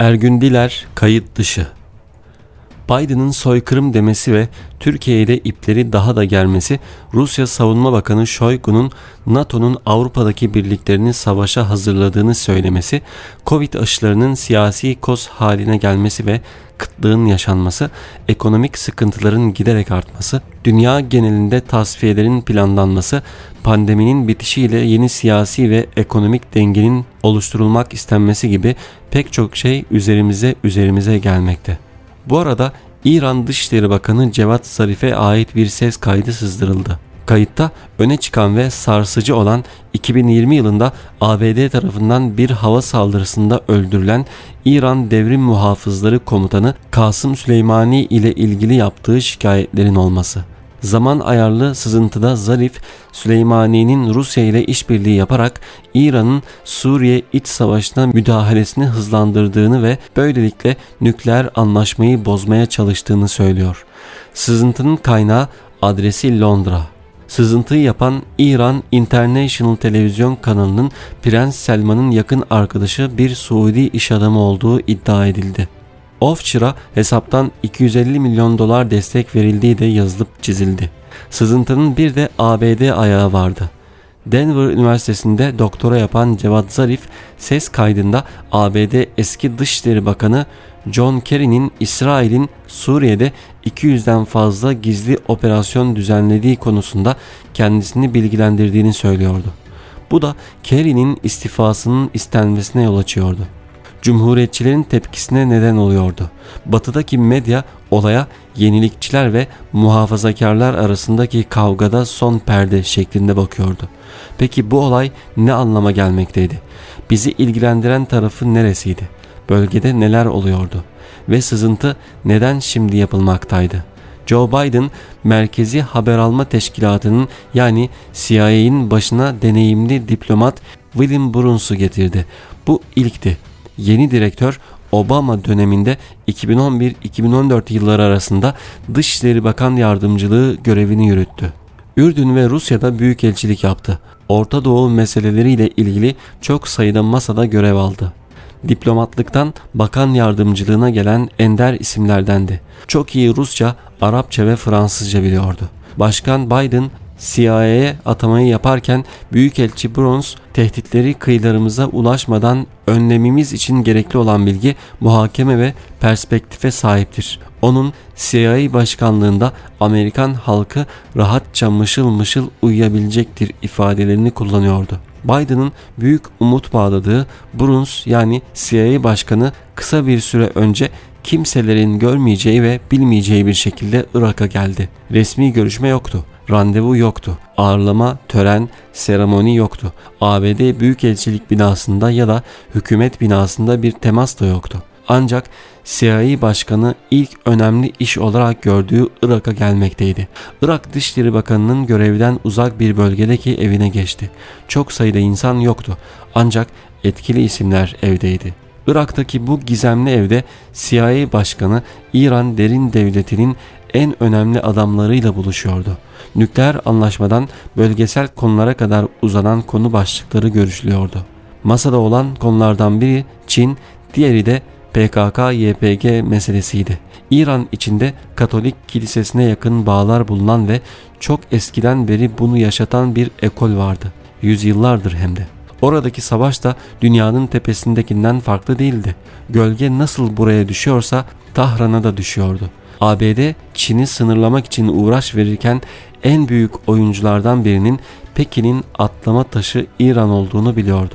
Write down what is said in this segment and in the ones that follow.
Ergün Diler kayıt dışı. Biden'ın soykırım demesi ve Türkiye'de ipleri daha da germesi, Rusya Savunma Bakanı Shoigu'nun NATO'nun Avrupa'daki birliklerini savaşa hazırladığını söylemesi, Covid aşılarının siyasi koz haline gelmesi ve kıtlığın yaşanması, ekonomik sıkıntıların giderek artması, dünya genelinde tasfiyelerin planlanması, pandeminin bitişiyle yeni siyasi ve ekonomik dengenin oluşturulmak istenmesi gibi pek çok şey üzerimize üzerimize gelmekte. Bu arada İran Dışişleri Bakanı Cevat Zarif'e ait bir ses kaydı sızdırıldı. Kayıtta öne çıkan ve sarsıcı olan 2020 yılında ABD tarafından bir hava saldırısında öldürülen İran Devrim Muhafızları Komutanı Kasım Süleymani ile ilgili yaptığı şikayetlerin olması. Zaman ayarlı sızıntıda Zarif, Süleymani'nin Rusya ile işbirliği yaparak İran'ın Suriye iç savaşına müdahalesini hızlandırdığını ve böylelikle nükleer anlaşmayı bozmaya çalıştığını söylüyor. Sızıntının kaynağı adresi Londra. Sızıntıyı yapan İran International televizyon kanalının Prens Selman'ın yakın arkadaşı bir Suudi iş adamı olduğu iddia edildi. Offshore'a hesaptan 250 milyon dolar destek verildiği de yazılıp çizildi. Sızıntının bir de ABD ayağı vardı. Denver Üniversitesi'nde doktora yapan Cevat Zarif ses kaydında ABD eski Dışişleri Bakanı John Kerry'nin İsrail'in Suriye'de 200'den fazla gizli operasyon düzenlediği konusunda kendisini bilgilendirdiğini söylüyordu. Bu da Kerry'nin istifasının istenmesine yol açıyordu. Cumhuriyetçilerin tepkisine neden oluyordu. Batıdaki medya olaya yenilikçiler ve muhafazakarlar arasındaki kavgada son perde şeklinde bakıyordu. Peki bu olay ne anlama gelmekteydi? Bizi ilgilendiren tarafı neresiydi? Bölgede neler oluyordu? Ve sızıntı neden şimdi yapılmaktaydı? Joe Biden Merkezi Haber Alma Teşkilatı'nın yani CIA'nin başına deneyimli diplomat William Burns'u getirdi. Bu ilkti. Yeni direktör Obama döneminde 2011-2014 yılları arasında Dışişleri Bakan Yardımcılığı görevini yürüttü. Ürdün ve Rusya'da büyükelçilik yaptı. Orta Doğu meseleleriyle ilgili çok sayıda masada görev aldı. Diplomatlıktan bakan yardımcılığına gelen ender isimlerdendi. Çok iyi Rusça, Arapça ve Fransızca biliyordu. Başkan Biden CIA'ye atamayı yaparken Büyükelçi Brons tehditleri kıyılarımıza ulaşmadan önlemimiz için gerekli olan bilgi, muhakeme ve perspektife sahiptir. Onun CIA başkanlığında Amerikan halkı rahatça mışıl mışıl uyuyabilecektir ifadelerini kullanıyordu. Biden'ın büyük umut bağladığı Bruns yani CIA başkanı kısa bir süre önce kimselerin görmeyeceği ve bilmeyeceği bir şekilde Irak'a geldi. Resmi görüşme yoktu. Randevu yoktu. Ağırlama, tören, seremoni yoktu. ABD Büyükelçilik binasında ya da hükümet binasında bir temas da yoktu. Ancak CIA Başkanı ilk önemli iş olarak gördüğü Irak'a gelmekteydi. Irak Dışişleri Bakanı'nın görevden uzak bir bölgedeki evine geçti. Çok sayıda insan yoktu ancak etkili isimler evdeydi. Irak'taki bu gizemli evde CIA Başkanı İran Derin Devleti'nin en önemli adamlarıyla buluşuyordu. Nükleer anlaşmadan bölgesel konulara kadar uzanan konu başlıkları görüşülüyordu. Masada olan konulardan biri Çin, diğeri de PKK-YPG meselesiydi. İran içinde Katolik kilisesine yakın bağlar bulunan ve çok eskiden beri bunu yaşatan bir ekol vardı. Yüzyıllardır hem de. Oradaki savaş da dünyanın tepesindekinden farklı değildi. Gölge nasıl buraya düşüyorsa Tahran'a da düşüyordu. ABD Çin'i sınırlamak için uğraş verirken en büyük oyunculardan birinin Pekin'in atlama taşı İran olduğunu biliyordu.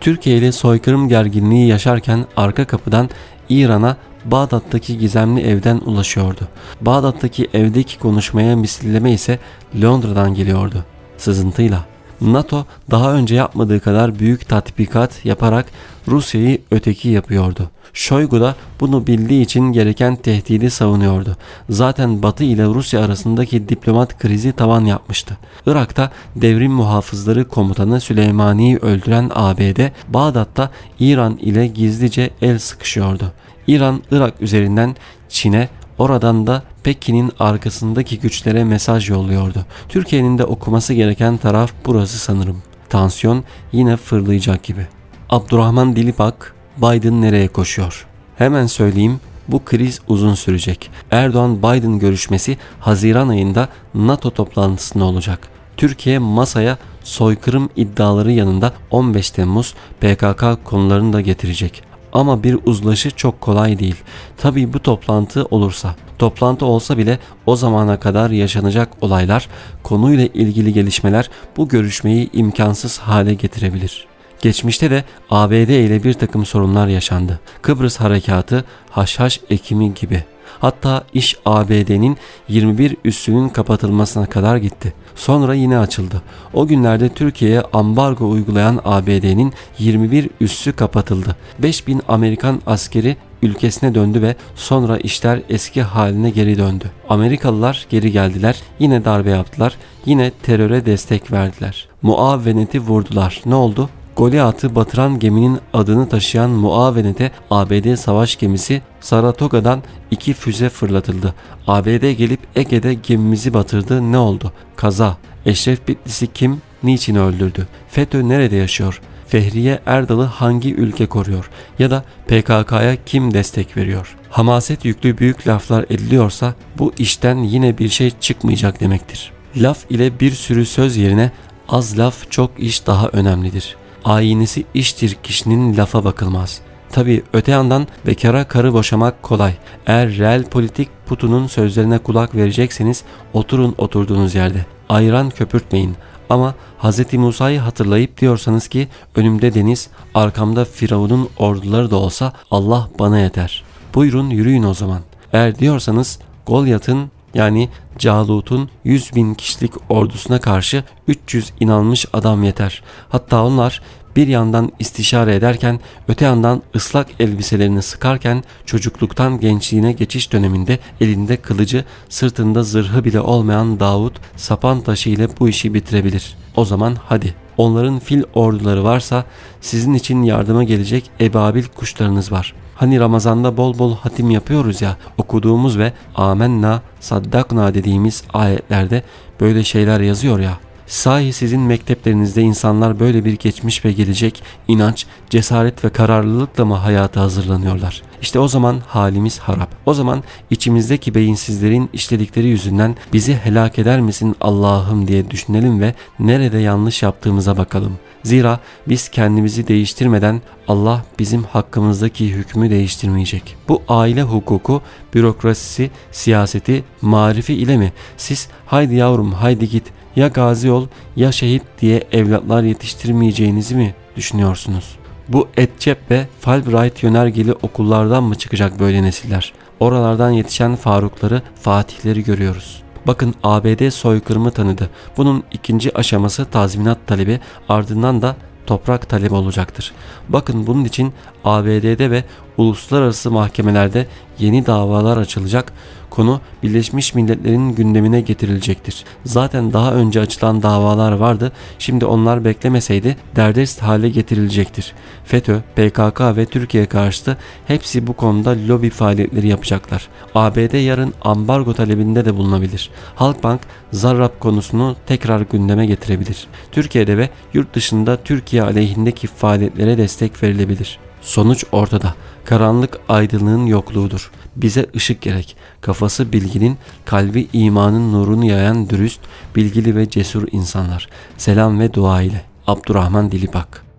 Türkiye ile soykırım gerginliği yaşarken arka kapıdan İran'a Bağdat'taki gizemli evden ulaşıyordu. Bağdat'taki evdeki konuşmaya misilleme ise Londra'dan geliyordu. Sızıntıyla. NATO daha önce yapmadığı kadar büyük tatbikat yaparak Rusya'yı öteki yapıyordu. Shoigu da bunu bildiği için gereken tehdidi savunuyordu. Zaten Batı ile Rusya arasındaki diplomat krizi tavan yapmıştı. Irak'ta devrim muhafızları komutanı Süleymani'yi öldüren ABD, Bağdat'ta İran ile gizlice el sıkışıyordu. İran, Irak üzerinden Çin'e Oradan da Pekin'in arkasındaki güçlere mesaj yolluyordu. Türkiye'nin de okuması gereken taraf burası sanırım. Tansiyon yine fırlayacak gibi. Abdurrahman Dilipak, Biden nereye koşuyor? Hemen söyleyeyim bu kriz uzun sürecek. Erdoğan-Biden görüşmesi Haziran ayında NATO toplantısında olacak. Türkiye masaya soykırım iddiaları yanında 15 Temmuz PKK konularını da getirecek. Ama bir uzlaşı çok kolay değil. Tabii bu toplantı olursa. Toplantı olsa bile o zamana kadar yaşanacak olaylar, konuyla ilgili gelişmeler bu görüşmeyi imkansız hale getirebilir. Geçmişte de ABD ile bir takım sorunlar yaşandı. Kıbrıs Harekatı, Haşhaş Ekimi gibi. Hatta iş ABD'nin 21 üssünün kapatılmasına kadar gitti. Sonra yine açıldı. O günlerde Türkiye'ye ambargo uygulayan ABD'nin 21 üssü kapatıldı. 5000 Amerikan askeri ülkesine döndü ve sonra işler eski haline geri döndü. Amerikalılar geri geldiler, yine darbe yaptılar, yine teröre destek verdiler. Muavveneti vurdular. Ne oldu? Goliath'ı batıran geminin adını taşıyan muavenete ABD savaş gemisi Saratoga'dan iki füze fırlatıldı. ABD gelip Ege'de gemimizi batırdı. Ne oldu? Kaza. Eşref Bitlisi kim? Niçin öldürdü? FETÖ nerede yaşıyor? Fehriye Erdal'ı hangi ülke koruyor? Ya da PKK'ya kim destek veriyor? Hamaset yüklü büyük laflar ediliyorsa bu işten yine bir şey çıkmayacak demektir. Laf ile bir sürü söz yerine az laf çok iş daha önemlidir. Ayinisi iştir kişinin lafa bakılmaz. Tabi öte yandan bekara karı boşamak kolay. Eğer reel politik putunun sözlerine kulak verecekseniz oturun oturduğunuz yerde. Ayran köpürtmeyin. Ama Hz. Musa'yı hatırlayıp diyorsanız ki önümde deniz, arkamda Firavun'un orduları da olsa Allah bana yeter. Buyurun yürüyün o zaman. Eğer diyorsanız Golyat'ın yani Calut'un 100 bin kişilik ordusuna karşı 300 inanmış adam yeter. Hatta onlar bir yandan istişare ederken öte yandan ıslak elbiselerini sıkarken çocukluktan gençliğine geçiş döneminde elinde kılıcı sırtında zırhı bile olmayan Davut sapan taşı ile bu işi bitirebilir. O zaman hadi onların fil orduları varsa sizin için yardıma gelecek ebabil kuşlarınız var. Hani Ramazan'da bol bol hatim yapıyoruz ya okuduğumuz ve amenna saddakna dediğimiz ayetlerde böyle şeyler yazıyor ya. Sahi sizin mekteplerinizde insanlar böyle bir geçmiş ve gelecek, inanç, cesaret ve kararlılıkla mı hayata hazırlanıyorlar? İşte o zaman halimiz harap. O zaman içimizdeki beyinsizlerin işledikleri yüzünden bizi helak eder misin Allah'ım diye düşünelim ve nerede yanlış yaptığımıza bakalım. Zira biz kendimizi değiştirmeden Allah bizim hakkımızdaki hükmü değiştirmeyecek. Bu aile hukuku, bürokrasisi, siyaseti, marifi ile mi? Siz haydi yavrum haydi git ya gazi ol ya şehit diye evlatlar yetiştirmeyeceğinizi mi düşünüyorsunuz? Bu Etcep ve Fulbright yönergeli okullardan mı çıkacak böyle nesiller? Oralardan yetişen Farukları, Fatihleri görüyoruz. Bakın ABD soykırımı tanıdı. Bunun ikinci aşaması tazminat talebi ardından da toprak talebi olacaktır. Bakın bunun için ABD'de ve uluslararası mahkemelerde yeni davalar açılacak, konu Birleşmiş Milletler'in gündemine getirilecektir. Zaten daha önce açılan davalar vardı, şimdi onlar beklemeseydi derdest hale getirilecektir. FETÖ, PKK ve Türkiye karşıtı hepsi bu konuda lobi faaliyetleri yapacaklar. ABD yarın ambargo talebinde de bulunabilir. Halkbank, Zarrab konusunu tekrar gündeme getirebilir. Türkiye'de ve yurt dışında Türkiye aleyhindeki faaliyetlere destek verilebilir. Sonuç ortada. Karanlık aydınlığın yokluğudur. Bize ışık gerek. Kafası bilginin, kalbi imanın nurunu yayan dürüst, bilgili ve cesur insanlar. Selam ve dua ile. Abdurrahman Dilipak